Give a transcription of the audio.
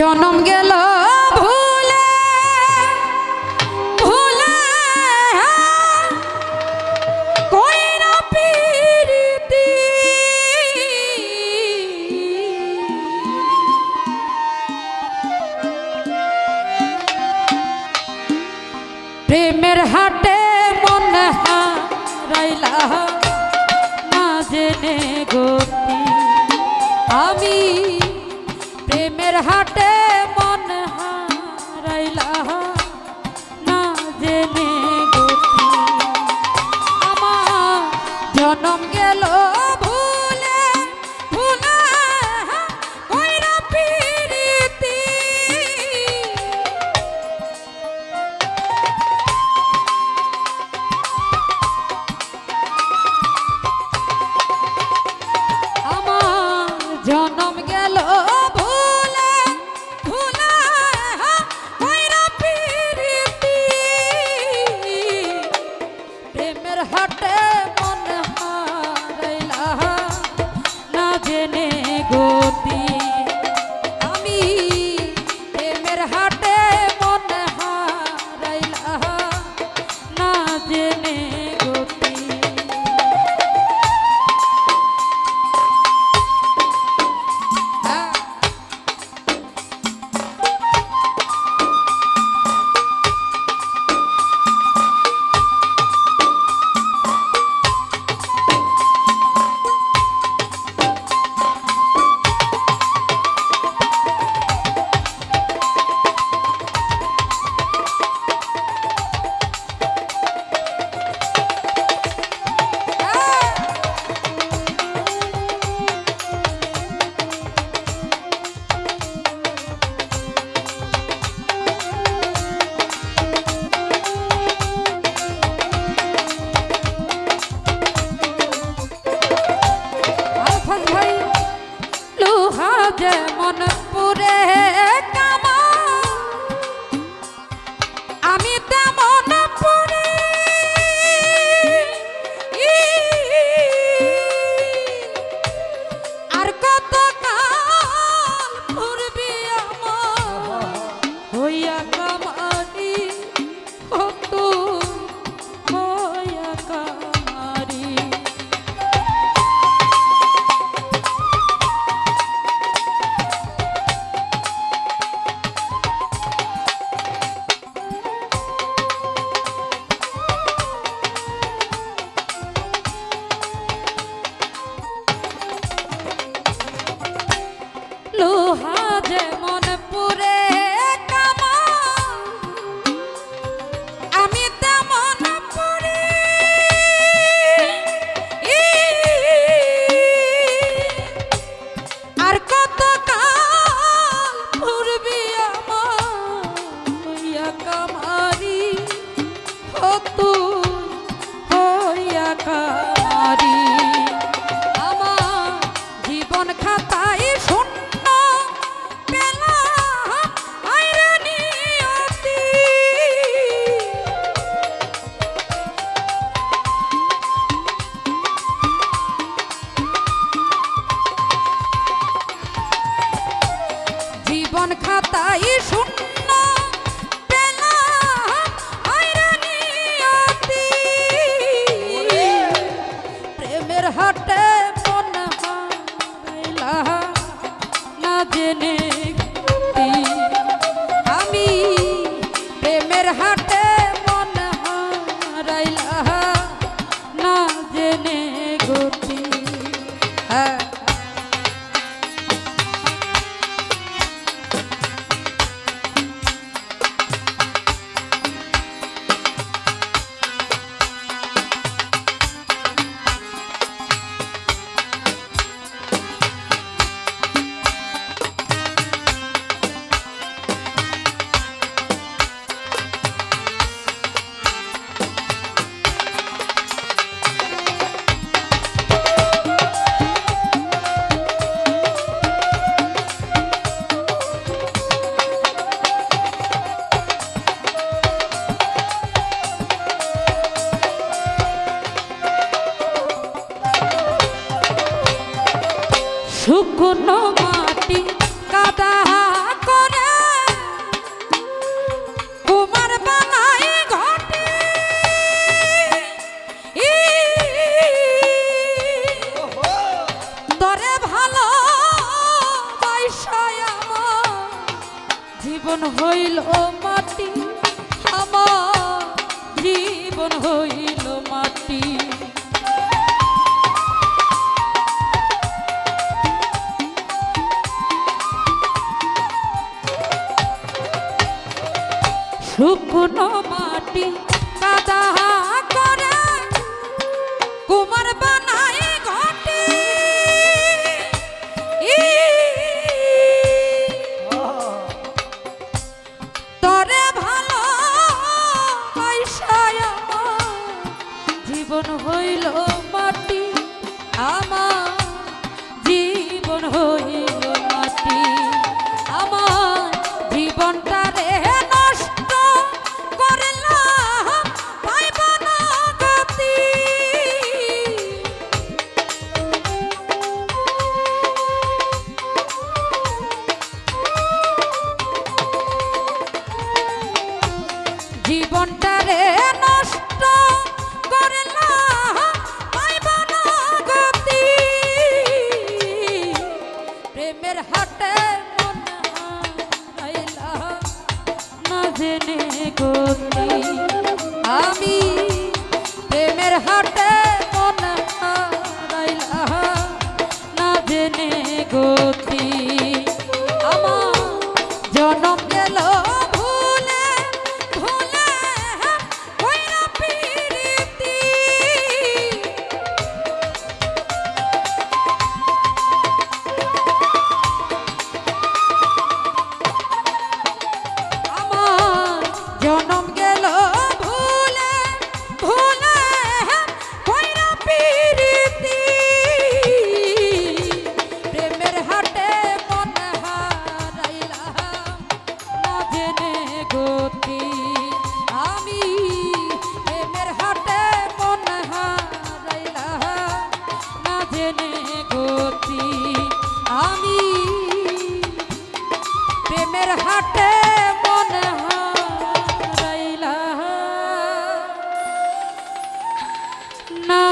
জনম গেল হাটে মন হারাইলা না জেনে গতি আমার জনম গেল প্রেমের হাটে মনে হয় করতে গুণ শুকনো মাটি কাদা করে। কুমার বা জীবনটারে নষ্ট করলাম গতি। প্রেমের হাটে না জেনে গতি। আমি প্রেমের হাটে গতি আমি প্রেমের হাটে না জেনে গতি। আমি প্রেমের হাটে না